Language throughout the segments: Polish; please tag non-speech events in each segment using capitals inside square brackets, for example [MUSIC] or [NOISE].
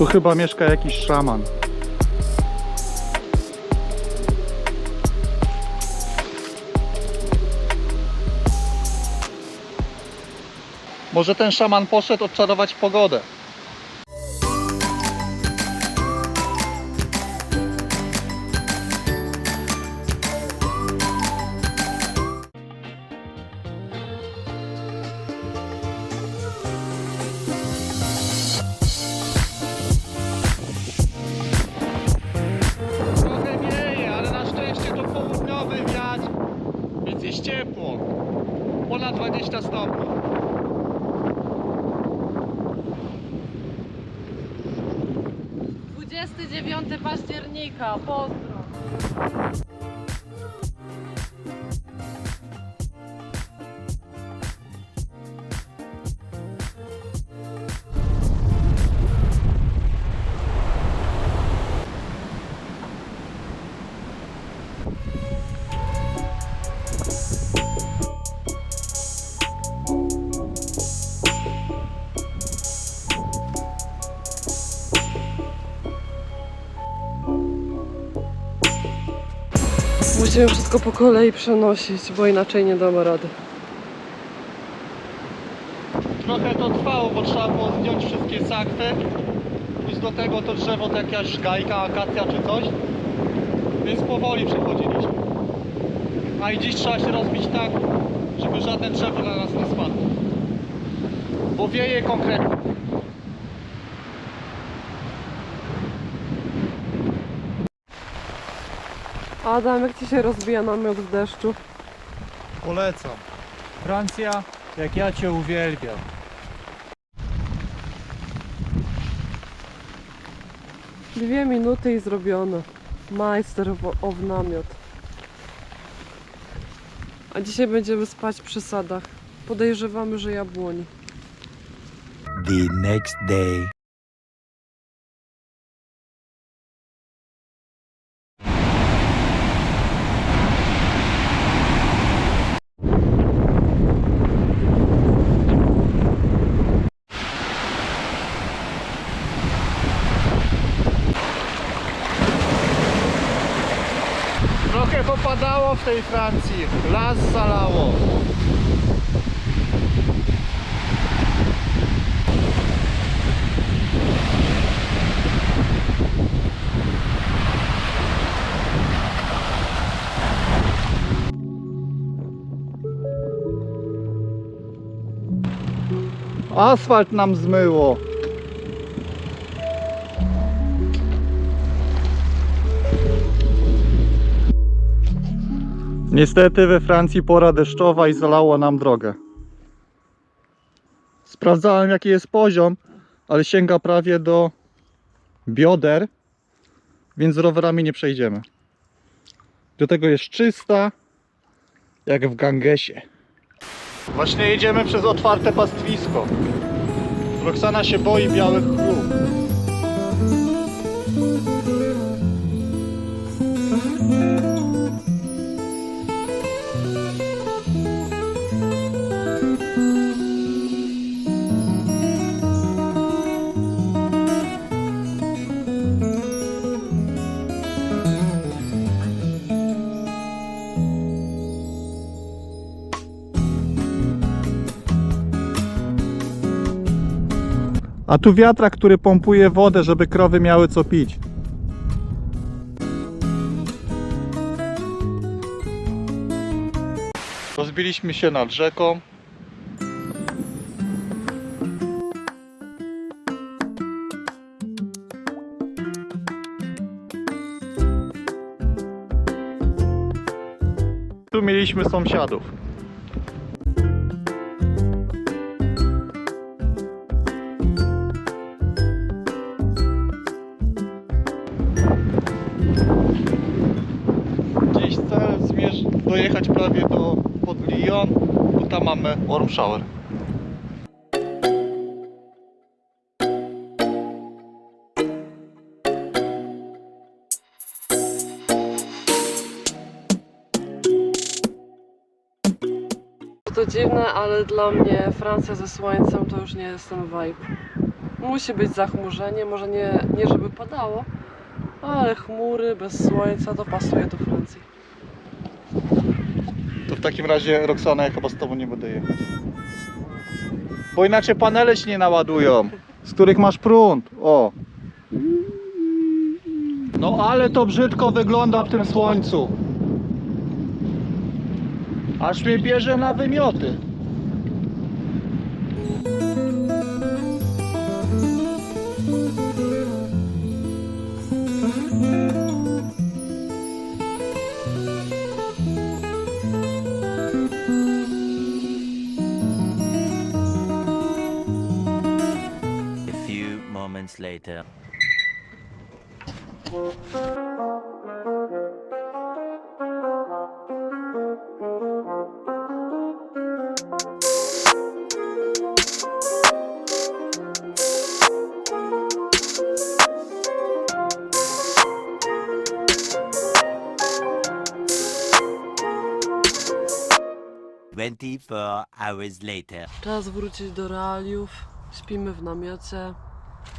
Tu chyba mieszka jakiś szaman. Może ten szaman poszedł odczarować pogodę. Jest ciepło. Ponad 20 stopni. Dwudziesty dziewiąty października, pozdro. Musimy wszystko po kolei przenosić, bo inaczej nie damy rady. Trochę to trwało, bo trzeba było zdjąć wszystkie sakwy. Plus do tego to drzewo to jakaś gajka, akacja czy coś. Więc powoli przechodziliśmy. A i dziś trzeba się rozbić tak, żeby żadne drzewo na nas nie spadło. Bo wieje konkretnie. Adam, jak ci się rozbija namiot w deszczu? Polecam. Francja, jak ja Cię uwielbiam. Dwie minuty i zrobione. Majster of, of namiot. A dzisiaj będziemy spać przy sadach. Podejrzewamy, że jabłoni. the next day. Trochę popadało w tej Francji. Las zalało. Asfalt nam zmyło. Niestety we Francji pora deszczowa i zalało nam drogę. Sprawdzałem jaki jest poziom, ale sięga prawie do bioder, więc rowerami nie przejdziemy. Do tego jest czysta, jak w Gangesie. Właśnie jedziemy przez otwarte pastwisko. Roxana się boi białych krów. A tu wiatrak, który pompuje wodę, żeby krowy miały co pić. Rozbiliśmy się nad rzeką. Tu mieliśmy sąsiadów. Prawie do pod Lyon, bo tam mamy warm shower. To dziwne, ale dla mnie Francja ze słońcem to już nie jest ten vibe. Musi być zachmurzenie, może nie, nie żeby padało, ale chmury bez słońca to pasuje do Francji. W takim razie Roxana ja chyba z tobą nie będę jechać. Bo inaczej panele się nie naładują, z których masz prąd. O. No ale to brzydko wygląda w tym słońcu. Aż mnie bierze na wymioty. Moments later. Twenty-four hours later. Czas wrócić do realiów. Śpimy w namiocie.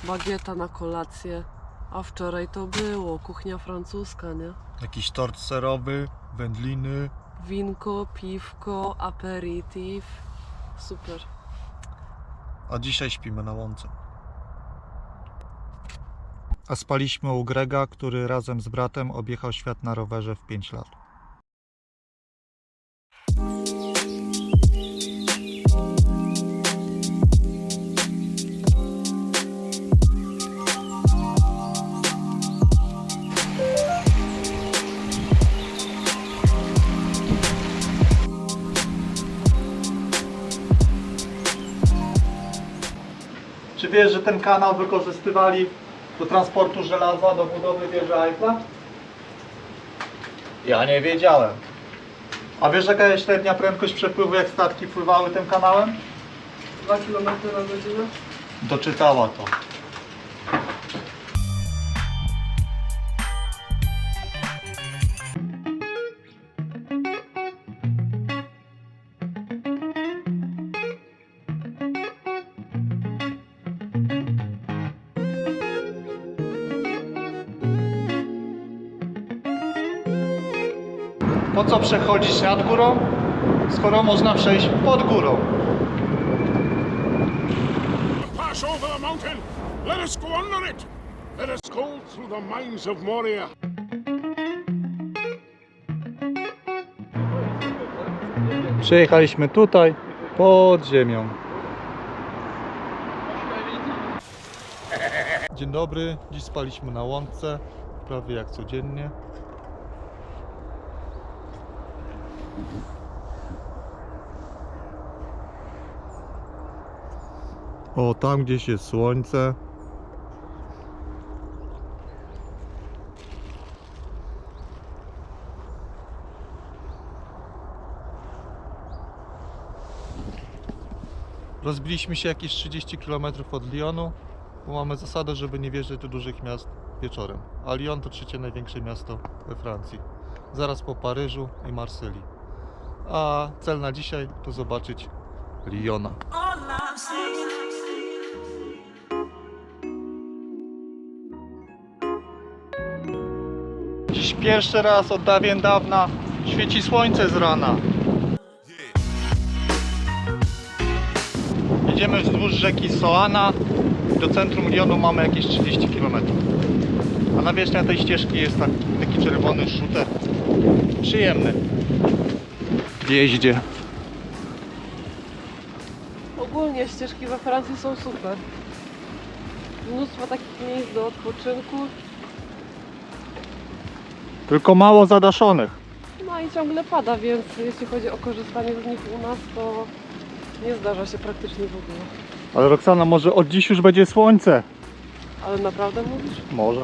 Bagieta na kolację. A wczoraj to było kuchnia francuska, nie? Jakiś tort serowy, wędliny. Winko, piwko, aperitif. Super. A dzisiaj śpimy na łące. A spaliśmy u Grega, który razem z bratem objechał świat na rowerze w 5 lat. Wiesz, że ten kanał wykorzystywali do transportu żelaza do budowy wieży Eiffla? Ja nie wiedziałem. A wiesz jaka jest średnia prędkość przepływu jak statki pływały tym kanałem? 2 km na godzinę? Doczytała to. Po co przechodzić nad górą, skoro można przejść pod górą? pass over the mountain. Let us go under it. Let us go through the mines of Moria. Przyjechaliśmy tutaj, pod ziemią. Dzień dobry, dziś spaliśmy na łące, prawie jak codziennie. O, tam gdzieś jest słońce. Rozbiliśmy się jakieś 30 km od Lyonu, bo mamy zasadę, żeby nie wjeżdżać do dużych miast wieczorem. A Lyon to trzecie największe miasto we Francji. Zaraz po Paryżu i Marsylii. A cel na dzisiaj to zobaczyć Lyona. Dziś pierwszy raz od dawien dawna świeci słońce z rana. Jedziemy wzdłuż rzeki Soana. Do centrum Lyonu mamy jakieś 30 km. A nawierzchnia tej ścieżki jest tak, taki czerwony szuter. Przyjemny. Jeździe. Ogólnie ścieżki we Francji są super. Mnóstwo takich miejsc do odpoczynku. Tylko mało zadaszonych. No i ciągle pada, więc jeśli chodzi o korzystanie z nich u nas, to nie zdarza się praktycznie w ogóle. Ale Roxana, może od dziś już będzie słońce? Ale naprawdę mówisz? Może.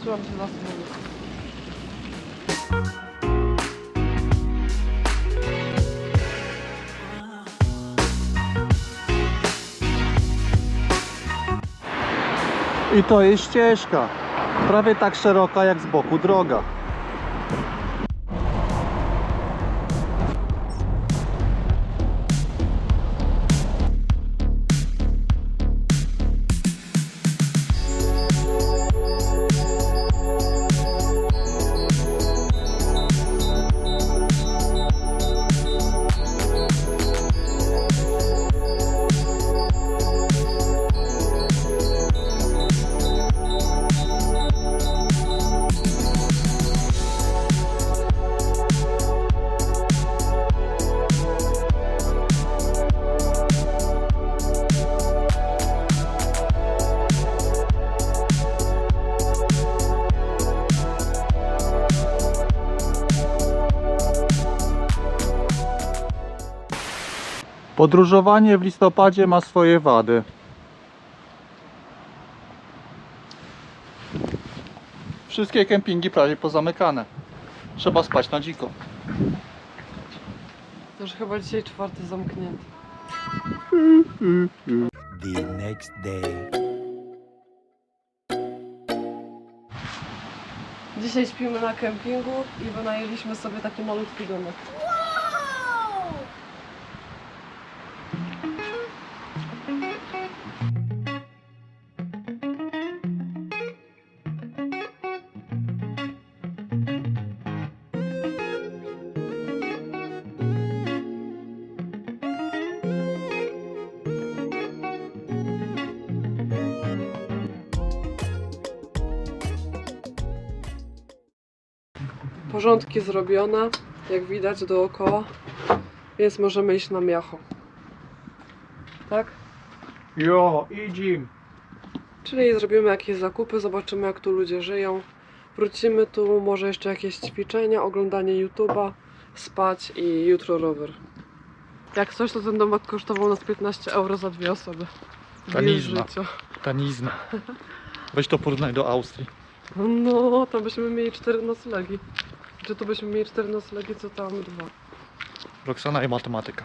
Trzymam się za słowo. I to jest ścieżka. Prawie tak szeroka jak z boku droga. Podróżowanie w listopadzie ma swoje wady. Wszystkie kempingi prawie pozamykane. Trzeba spać na dziko. To już chyba dzisiaj czwarty zamknięty. The next day. Dzisiaj śpimy na kempingu i wynajęliśmy sobie taki malutki domek. Porządki zrobione, jak widać dookoła, więc możemy iść na miacho. Tak? Jo, idzim. Czyli zrobimy jakieś zakupy, zobaczymy jak tu ludzie żyją. Wrócimy tu, może jeszcze jakieś ćwiczenia, oglądanie YouTube'a, spać i jutro rower. Jak coś, to ten domek kosztował nas 15 euro za dwie osoby. Tanizna. Tanizna. [LAUGHS] Weź to porównaj do Austrii. No, to byśmy mieli cztery noclegi. Czy tu byśmy mieli cztery noclegi, co tam dwa. Roxana i matematyka.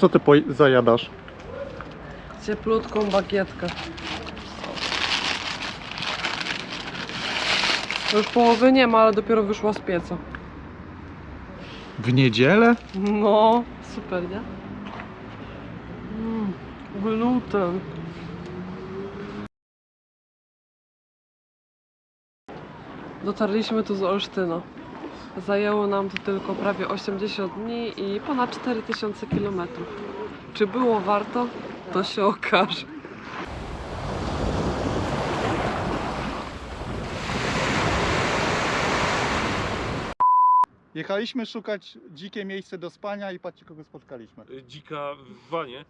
Co ty poj- zajadasz? Cieplutką bagietkę. To już połowy nie ma, ale dopiero wyszła z pieca. W niedzielę? No, super, nie? Mm, gluten. Dotarliśmy tu z Olsztyna. Zajęło nam to tylko prawie 80 dni i ponad 4000 km. Czy było warto? To się okaże. Jechaliśmy szukać dzikie miejsce do spania i patrzcie kogo spotkaliśmy. dzika w wanie.